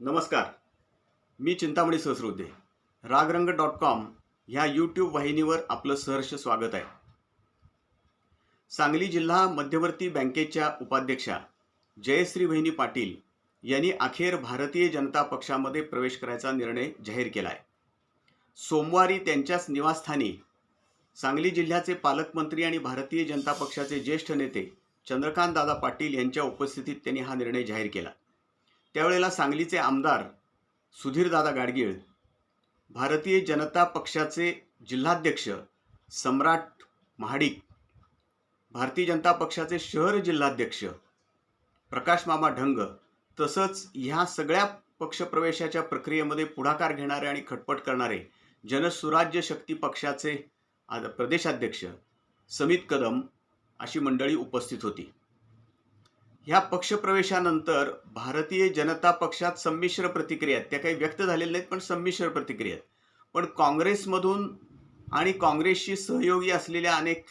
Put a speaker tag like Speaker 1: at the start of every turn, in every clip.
Speaker 1: नमस्कार. मी Chintamani Sahasrabuddhe Ragarang dot com ह्या यूट्यूब वाहिनीवर आपलं सहर्ष स्वागत आहे. सांगली जिल्हा मध्यवर्ती बँकेच्या उपाध्यक्षा जयश्री वहिनी पाटील यांनी अखेर भारतीय जनता पक्षामध्ये प्रवेश करायचा निर्णय जाहीर केला आहे सोमवारी त्यांच्याच निवासस्थानी सांगली जिल्ह्याचे पालकमंत्री आणि भारतीय जनता पक्षाचे ज्येष्ठ नेते चंद्रकांत दादा पाटील यांच्या उपस्थितीत त्यांनी हा निर्णय जाहीर केला. त्यावेळेला सांगलीचे आमदार सुधीरदादा गाडगीळ भारतीय जनता पक्षाचे जिल्हाध्यक्ष सम्राट महाडिक भारतीय जनता पक्षाचे शहर जिल्हाध्यक्ष प्रकाश मामा ढंग तसंच ह्या सगळ्या पक्षप्रवेशाच्या प्रक्रियेमध्ये पुढाकार घेणारे आणि खटपट करणारे जनसुराज्य शक्ती पक्षाचे आद प्रदेशाध्यक्ष समित कदम अशी मंडळी उपस्थित होती. ह्या पक्षप्रवेशानंतर भारतीय जनता पक्षात संमिश्र प्रतिक्रिया आहेत. त्या काही व्यक्त झालेल्या नाहीत पण संमिश्र प्रतिक्रिया आहेत. पण काँग्रेसमधून आणि काँग्रेसशी सहयोगी असलेल्या अनेक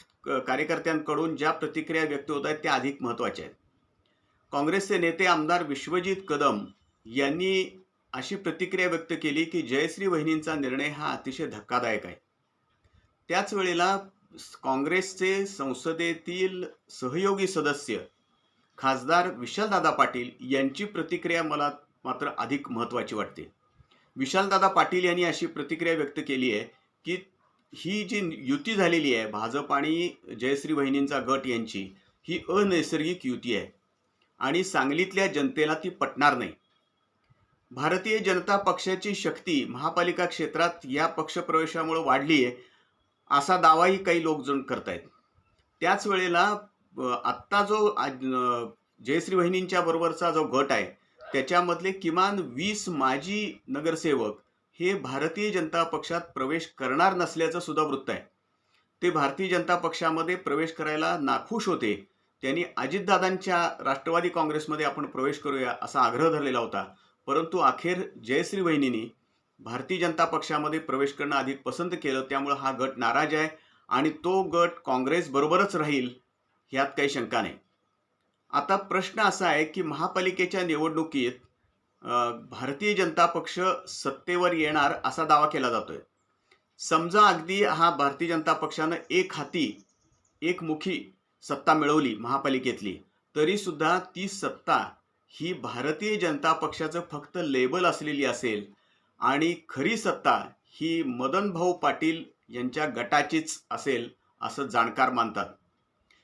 Speaker 1: कार्यकर्त्यांकडून ज्या प्रतिक्रिया व्यक्त होत आहेत त्या अधिक महत्त्वाच्या आहेत. काँग्रेसचे नेते आमदार विश्वजित कदम यांनी अशी प्रतिक्रिया व्यक्त केली की जयश्री वहिनींचा निर्णय हा अतिशय धक्कादायक आहे. त्याच वेळेला काँग्रेसचे संसदेतील सहयोगी सदस्य खासदार विशालदादा पाटील यांची प्रतिक्रिया मला मात्र अधिक महत्त्वाची वाटते. विशालदादा पाटील यांनी अशी प्रतिक्रिया व्यक्त केली आहे की ही जी युती झालेली आहे भाजप आणि जयश्री वहिनींचा गट यांची ही अनैसर्गिक युती आहे आणि सांगलीतल्या जनतेला ती पटणार नाही. भारतीय जनता पक्षाची शक्ती महापालिका क्षेत्रात या पक्षप्रवेशामुळे वाढली आहे असा दावाही काही लोकजण करत आहेत त्याच वेळेला आत्ता जो आज, जयश्री वहिनींच्या बरोबरचा जो गट आहे त्याच्यामधले किमान वीस माजी नगरसेवक हे भारतीय जनता पक्षात प्रवेश करणार नसल्याचं सुद्धा वृत्त आहे. ते भारतीय जनता पक्षामध्ये प्रवेश करायला नाखुश होते. त्यांनी अजितदादांच्या राष्ट्रवादी काँग्रेसमध्ये आपण प्रवेश करूया असा आग्रह धरलेला होता. परंतु अखेर जयश्री वहिनींनी भारतीय जनता पक्षामध्ये प्रवेश करणं अधिक पसंत केलं. त्यामुळं हा गट नाराज आहे आणि तो गट काँग्रेसबरोबरच राहील ह्यात काही शंका नाही. आता प्रश्न असा आहे की महापालिकेच्या निवडणुकीत भारतीय जनता पक्ष सत्तेवर येणार असा दावा केला जातोय. समजा अगदी हा भारतीय जनता पक्षानं एक हाती एक मुखी सत्ता मिळवली महापालिकेतली तरी सुद्धा ती सत्ता ही भारतीय जनता पक्षाचं फक्त लेबल असलेली असेल आणि खरी सत्ता ही मदन भाऊ पाटील यांच्या गटाचीच असेल असं जाणकार मानतात.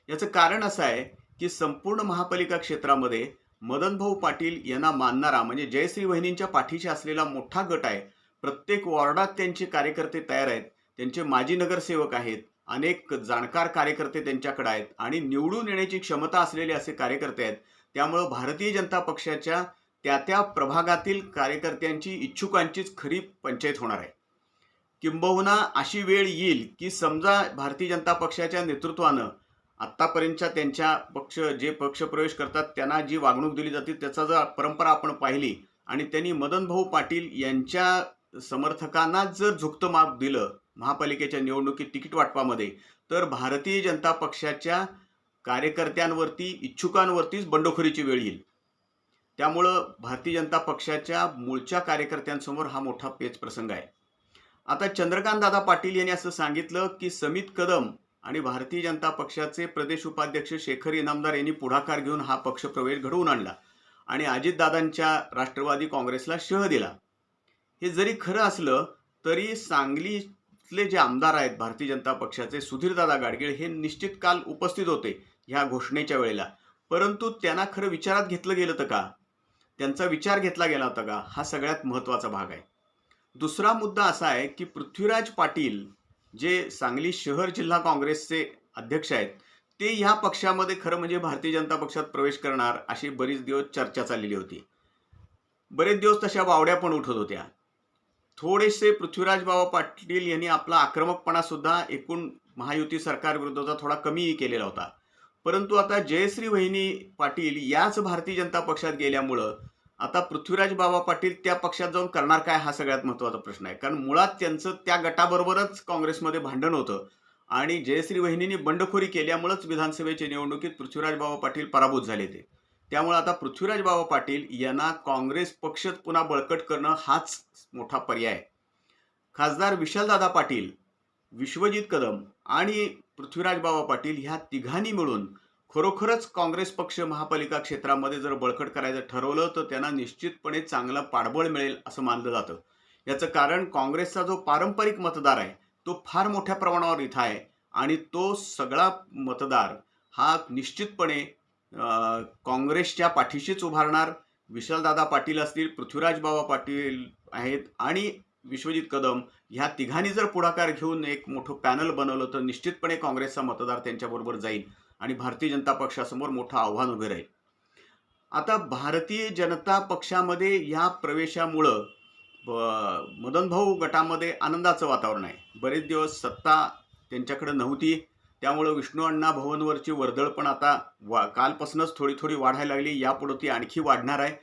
Speaker 1: याचं कारण असं आहे की संपूर्ण महापालिका क्षेत्रामध्ये मदन भाऊ पाटील यांना मानणारा म्हणजे जयश्री वहिनींच्या पाठीशी असलेला मोठा गट आहे. प्रत्येक वॉर्डात त्यांचे कार्यकर्ते तयार आहेत. त्यांचे माजी नगरसेवक आहेत. अनेक जाणकार कार्यकर्ते त्यांच्याकडे आहेत. आणि निवडून येण्याची क्षमता असलेले असे कार्यकर्ते आहेत. त्यामुळं भारतीय जनता पक्षाच्या त्या त्या प्रभागातील कार्यकर्त्यांची इच्छुकांचीच खरी पंचायत होणार आहे. किंबहुना अशी वेळ येईल की समजा भारतीय जनता पक्षाच्या नेतृत्वानं आत्तापर्यंतच्या त्यांच्या पक्ष जे पक्षप्रवेश करतात त्यांना जी वागणूक दिली जाते त्याचा जर परंपरा आपण पाहिली आणि त्यांनी मदन भाऊ पाटील यांच्या समर्थकांना जर झुकतं माप दिलं महापालिकेच्या निवडणुकीत तिकीट वाटपामध्ये तर भारतीय जनता पक्षाच्या कार्यकर्त्यांवरती इच्छुकांवरतीच बंडखोरीची वेळ येईल. त्यामुळं भारतीय जनता पक्षाच्या मूळच्या कार्यकर्त्यांसमोर हा मोठा पेच प्रसंग आहे. आता चंद्रकांत दादा पाटील यांनी असं सांगितलं की समित कदम आणि भारतीय जनता पक्षाचे प्रदेश उपाध्यक्ष शेखर इनामदार यांनी पुढाकार घेऊन हा पक्षप्रवेश घडवून आणला आणि अजितदादांच्या राष्ट्रवादी काँग्रेसला शह दिला. हे जरी खरं असलं तरी सांगलीतले जे आमदार आहेत भारतीय जनता पक्षाचे सुधीरदादा गाडगीळ हे निश्चित काल उपस्थित होते ह्या घोषणेच्या वेळेला. परंतु त्यांना खरं विचारात घेतलं गेलं तर का? त्यांचा विचार घेतला गेला होता का? हा सगळ्यात महत्त्वाचा भाग आहे. दुसरा मुद्दा असा आहे की पृथ्वीराज पाटील जे सांगली शहर जिल्हा काँग्रेसचे अध्यक्ष आहेत ते ह्या पक्षामध्ये खरं म्हणजे भारतीय जनता पक्षात प्रवेश करणार अशी बरीच दिवस चर्चा चाललेली होती. बरेच दिवस तशा वावड्या पण उठत होत्या. थोडेसे पृथ्वीराज बाबा पाटील यांनी आपला आक्रमकपणा सुद्धा एकूण महायुती सरकारविरुद्धचा थोडा कमीही केलेला होता. परंतु आता जयश्री वहिनी पाटील याच भारतीय जनता पक्षात गेल्यामुळं आता पृथ्वीराज बाबा पाटील त्या पक्षात जाऊन करणार काय हा सगळ्यात महत्त्वाचा प्रश्न आहे. कारण मुळात त्यांचं त्या गटाबरोबरच काँग्रेसमध्ये भांडण होतं. आणि जयश्री वहिनींनी बंडखोरी केल्यामुळंच विधानसभेच्या निवडणुकीत पृथ्वीराज बाबा पाटील पराभूत झाले ते. त्यामुळे आता पृथ्वीराज बाबा पाटील यांना काँग्रेस पक्षच पुन्हा बळकट करणं हाच मोठा पर्याय खासदार विशालदादा पाटील विश्वजित कदम आणि पृथ्वीराज बाबा पाटील ह्या तिघांनी मिळून खरोखरच काँग्रेस पक्ष महापालिका क्षेत्रामध्ये जर बळकट करायचं ठरवलं तर त्यांना निश्चितपणे चांगलं पाठबळ मिळेल असं मानलं जातं. याचं कारण काँग्रेसचा जो पारंपरिक मतदार आहे तो फार मोठ्या प्रमाणावर इथं आहे आणि तो सगळा मतदार हा निश्चितपणे काँग्रेसच्या पाठीशीच उभारणार. विशालदादा पाटील असतील पृथ्वीराज बाबा पाटील आहेत आणि विश्वजित कदम ह्या तिघांनी जर पुढाकार घेऊन एक मोठं पॅनल बनवलं तर निश्चितपणे काँग्रेसचा मतदार त्यांच्याबरोबर जाईल. आणि भारतीय जनता पक्षासमोर मोठं आव्हान उभे राहील. आता भारतीय जनता पक्षामध्ये या प्रवेशामुळं मदन मदनभाऊ गटामध्ये आनंदाचं वातावरण आहे. बरेच दिवस सत्ता त्यांच्याकडे नव्हती त्यामुळं विष्णू अण्णा भवनवरची वर्दळ पण आता वा कालपासूनच थोडी थोडी वाढायला लागली यापुढं ती आणखी वाढणार आहे.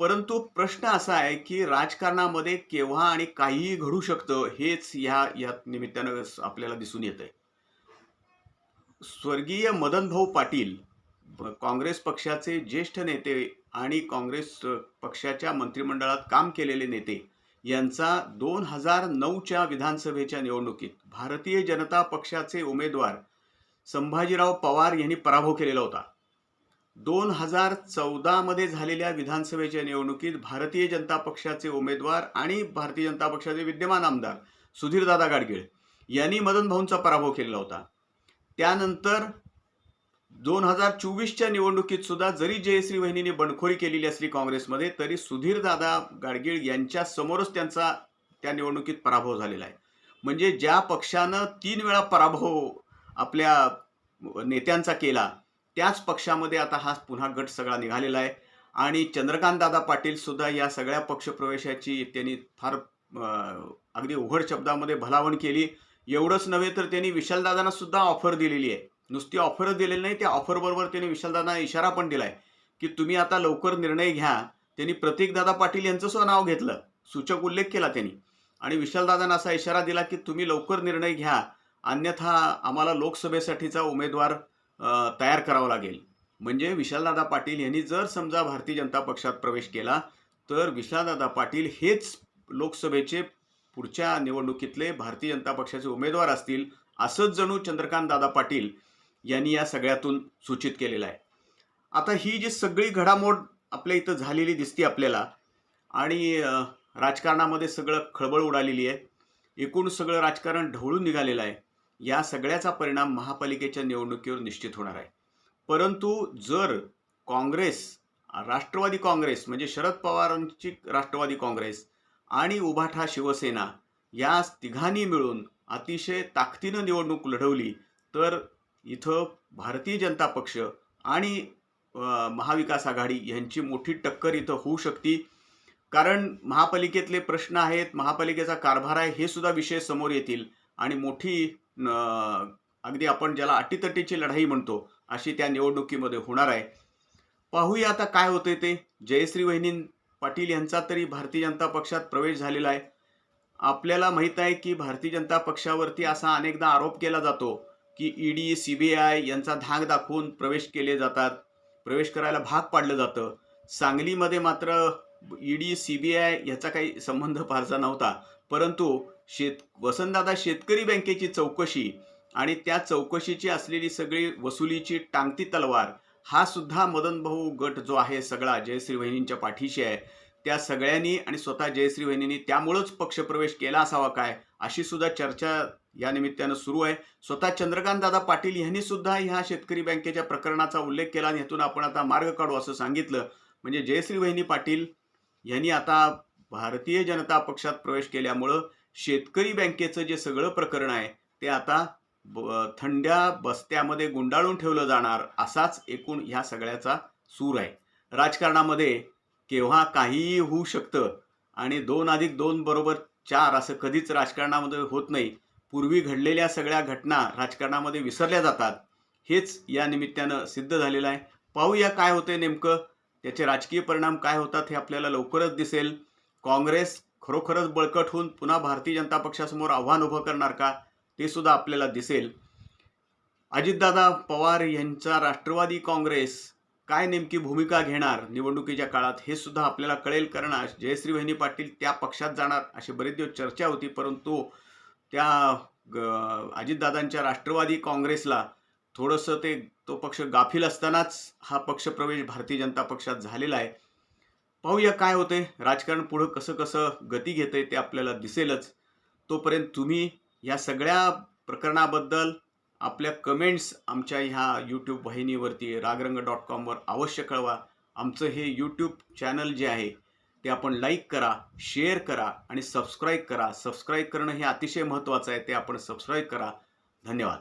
Speaker 1: परंतु प्रश्न असा आहे की राजकारणामध्ये केव्हा आणि काहीही घडू शकतं हेच ह्या या निमित्तानं आपल्याला दिसून येत आहे स्वर्गीय मदनभाऊ पाटील काँग्रेस पक्षाचे ज्येष्ठ नेते आणि काँग्रेस पक्षाच्या मंत्रिमंडळात काम केलेले नेते यांचा दोन हजार नऊच्या विधानसभेच्या निवडणुकीत भारतीय जनता पक्षाचे उमेदवार संभाजीराव पवार यांनी पराभव केलेला होता. दोन हजार चौदामध्ये झालेल्या विधानसभेच्या निवडणुकीत भारतीय जनता पक्षाचे उमेदवार आणि भारतीय जनता पक्षाचे विद्यमान आमदार सुधीरदादा गाडगीळ यांनी मदन भाऊंचा पराभव केलेला होता. त्यानंतर दोन हजार चोवीसच्या निवडणुकीत सुद्धा जरी जयश्री वहिनीने बंडखोरी केलेली असली काँग्रेसमध्ये तरी सुधीरदादा गाडगीळ यांच्या समोरच त्यांचा त्या निवडणुकीत पराभव झालेला आहे. म्हणजे ज्या पक्षानं तीन वेळा पराभव आपल्या नेत्यांचा केला त्याच पक्षामध्ये आता हा पुन्हा गट सगळा निघालेला आहे. आणि चंद्रकांत दादा पाटील सुद्धा या सगळ्या पक्षप्रवेशाची त्यांनी फार अगदी उघड शब्दामध्ये भलावण केली. एवढंच नव्हे तर त्यांनी विशालदादांना सुद्धा ऑफर दिलेली आहे. नुसती ऑफर दिलेली नाही त्या ऑफरबरोबर त्यांनी विशालदादांना इशारा पण दिलाय. की तुम्ही आता लवकर निर्णय घ्या. त्यांनी प्रतीकदादा पाटील यांचं सुद्धा नाव घेतलं. सूचक उल्लेख केला त्यांनी. आणि विशालदादांना असा इशारा दिला की तुम्ही लवकर निर्णय घ्या. अन्यथा आम्हाला लोकसभेसाठीचा उमेदवार तयार करावा लागेल. म्हणजे विशालदादा पाटील यांनी जर समजा भारतीय जनता पक्षात प्रवेश केला तर विशालदादा पाटील हेच लोकसभेचे पुढच्या निवडणुकीतले भारतीय जनता पक्षाचे उमेदवार असतील असंच जणू चंद्रकांत दादा पाटील यांनी या सगळ्यातून सूचित केलेलं आहे. आता ही जी सगळी घडामोड आपल्या इथं झालेली दिसते आपल्याला आणि राजकारणामध्ये सगळं खळबळ उडालेली आहे एकूण सगळं राजकारण ढवळून निघालेलं आहे या सगळ्याचा परिणाम महापालिकेच्या निवडणुकीवर निश्चित होणार आहे. परंतु जर काँग्रेस राष्ट्रवादी काँग्रेस म्हणजे शरद पवारांची राष्ट्रवादी काँग्रेस आणि उभाठा शिवसेना. या तिघांनी मिळून अतिशय ताकदीनं निवडणूक लढवली. तर इथं भारतीय जनता पक्ष आणि महाविकास आघाडी यांची मोठी टक्कर इथं होऊ शकते. कारण महापालिकेतले प्रश्न आहेत महापालिकेचा कारभार आहे हे सुद्धा विषय समोर येतील. आणि मोठी न, अगदी आपण ज्याला अटीतटीची लढाई म्हणतो अशी त्या निवडणुकीमध्ये होणार आहे. पाहूया आता काय होते ते. जयश्री वहिनी पाटील यांचा तरी भारतीय जनता पक्षात प्रवेश झालेला आहे. आपल्याला माहीत आहे की भारतीय जनता पक्षावरती असा अनेकदा आरोप केला जातो की ईडी आय यांचा धाक दाखवून प्रवेश केले जातात. प्रवेश करायला भाग पाडलं जातं. सांगलीमध्ये मात्र ईडी आय याचा काही संबंध फारसा नव्हता. परंतु शेत वसंतदादा शेतकरी बँकेची चौकशी आणि त्या चौकशीची असलेली सगळी वसुलीची टांगती तलवार हा सुद्धा मदन भाऊ गट जो आहे सगळा जयश्री वहिनींच्या पाठीशी आहे. त्या सगळ्यांनी आणि स्वतः जयश्री वहिनींनी त्यामुळंच पक्षप्रवेश केला असावा काय अशी सुद्धा चर्चा या निमित्तानं सुरू आहे. स्वतः चंद्रकांत दादा पाटील यांनी सुद्धा ह्या शेतकरी बँकेच्या प्रकरणाचा उल्लेख केला आणि ह्यातून आपण आता मार्ग काढू असं सांगितलं. म्हणजे जयश्री वहिनी पाटील यांनी आता भारतीय जनता पक्षात प्रवेश केल्यामुळं शेतकरी बँकेचं जे सगळं प्रकरण आहे ते आता ब- थंड्या बस्त्यामध्ये गुंडाळून ठेवलं जाणार असाच एकूण ह्या सगळ्याचा सूर आहे. राजकारणामध्ये केव्हा काहीही होऊ शकतं आणि दोन अधिक दोन बरोबर चार असं कधीच राजकारणामध्ये होत नाही पूर्वी घडलेल्या सगळ्या घटना राजकारणामध्ये विसरल्या जातात हेच या निमित्तानं सिद्ध झालेलं आहे. पाहूया काय होते नेमकं त्याचे राजकीय परिणाम काय होतात हे आपल्याला लवकरच दिसेल. काँग्रेस खरोखरच बळकट होऊन पुन्हा भारतीय जनता पक्षासमोर आव्हान उभं करणार का? ते सुद्धा आपल्याला दिसेल. अजितदादा पवार यांचा राष्ट्रवादी काँग्रेस काय नेमकी भूमिका घेणार निवडणुकीच्या काळात हे सुद्धा आपल्याला कळेल. कारण जयश्री वहिनी पाटील त्या पक्षात जाणार अशी बरेच दिवस चर्चा होती. परंतु त्या ग- अजितदादांच्या राष्ट्रवादी काँग्रेसला थोडंसं ते तो पक्ष गाफील असतानाच हा पक्षप्रवेश भारतीय जनता पक्षात झालेला आहे. पाहूया काय होते राजकारण पुढं कसं कसं गती घेतंय ते आपल्याला दिसेलच. तोपर्यंत तुम्ही या सगळ्या प्रकरणाबद्दल आपल्या कमेंट्स आमच्या ह्या यूट्यूब वाहिनीवरती रागरंग डॉट कॉमवर अवश्य कळवा. आमचं हे यूट्यूब चॅनल जे आहे ते आपण लाईक करा शेअर करा आणि सबस्क्राईब करा. सबस्क्राईब करणं हे अतिशय महत्त्वाचं आहे ते आपण सबस्क्राईब करा. धन्यवाद.